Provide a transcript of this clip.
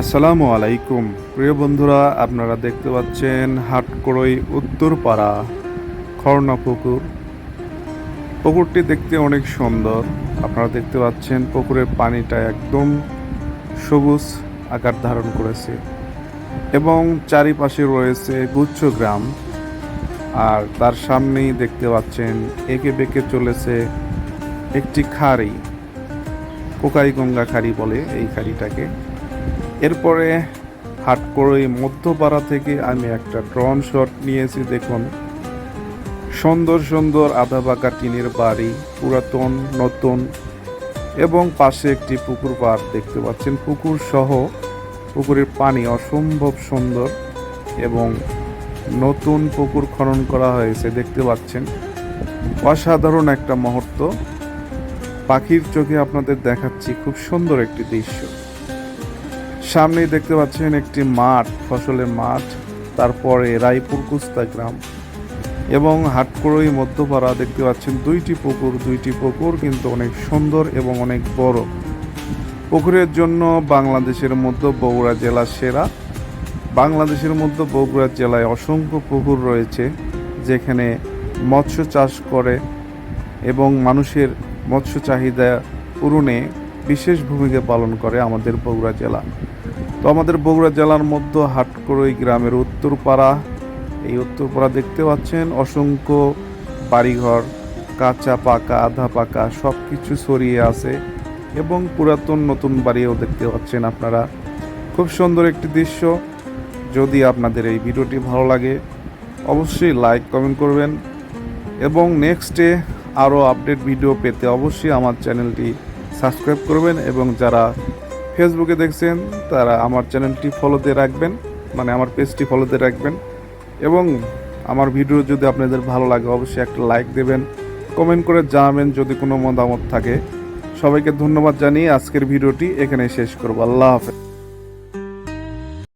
আসসালামু আলাইকুম। প্রিয় বন্ধুরা, আপনারা দেখতে পাচ্ছেন হাটকড়ই উত্তরপাড়া খর্ণা পুকুর পুকুরটি দেখতে অনেক সুন্দর। আপনারা দেখতে পাচ্ছেন পুকুরের পানিটা একদম সবুজ আকার ধারণ করেছে এবং চারিপাশে রয়েছে গুচ্ছ গ্রাম। আর তার সামনেই দেখতে পাচ্ছেন একে বেঁকে চলেছে একটি খাড়ি, কোকাই গঙ্গা খাড়ি বলে এই খাড়িটাকে। এরপরে হাট করে মধ্যপাড়া থেকে আমি একটা ড্রোন শট নিয়েছি, দেখুন। সুন্দর সুন্দর আধা পাকা টিনের বাড়ি, পুরাতন, নতুন, এবং পাশে একটি পুকুর পাড় দেখতে পাচ্ছেন। পুকুর সহ পুকুরের পানি অসম্ভব সুন্দর এবং নতুন পুকুর খনন করা হয়েছে, দেখতে পাচ্ছেন। অসাধারণ একটা মুহূর্ত। পাখির চোখে আপনাদের দেখাচ্ছি, খুব সুন্দর একটি দৃশ্য। সামনেই দেখতে পাচ্ছেন একটি মাঠ, ফসলের মাঠ, তারপরে রায়পুর কুস্তা গ্রাম এবং হাটকড়ই মধ্যপাড়া দেখতে পাচ্ছেন দুইটি পুকুর দুইটি পুকুর কিন্তু অনেক সুন্দর এবং অনেক বড়। পুকুরের জন্য বাংলাদেশের মধ্যে বগুড়া জেলা সেরা। বাংলাদেশের মধ্যে বগুড়া জেলায় অসংখ্য পুকুর রয়েছে যেখানে মৎস্য চাষ করে এবং মানুষের মৎস্য চাহিদা পূরণে বিশেষ ভূমিকা পালন করে আমাদের বগুড়া জেলা। তো আমাদের বগুড়া জেলার মধ্যে হাটকড়ই গ্রামের উত্তরপাড়া। এই উত্তরপাড়া দেখতে পাচ্ছেন অসংখ্য বাড়িঘর, কাঁচা পাকা, আধা পাকা সব কিছু ছড়িয়ে আছে এবং পুরাতন নতুন বাড়িও দেখতে পাচ্ছেন আপনারা। খুব সুন্দর একটি দৃশ্য। যদি আপনাদের এই ভিডিওটি ভালো লাগে, অবশ্যই লাইক, কমেন্ট করবেন এবং নেক্সটে আরও আপডেট ভিডিও পেতে অবশ্যই আমার চ্যানেলটি সাবস্ক্রাইব করবেন এবং যারা ফেসবুকে দেখছেন, তারা আমার চ্যানেলটি ফলোতে রাখবেন মানে আমার পেজটি ফলোতে রাখবেন। এবং আমার ভিডিও যদি আপনাদের ভালো লাগে, অবশ্যই একটা লাইক দেবেন কমেন্ট করে জানাবেন যদি কোনো মতামত থাকে। সবাইকে ধন্যবাদ জানিয়ে আজকের ভিডিওটি এখানে শেষ করব। আল্লাহ হাফেজ।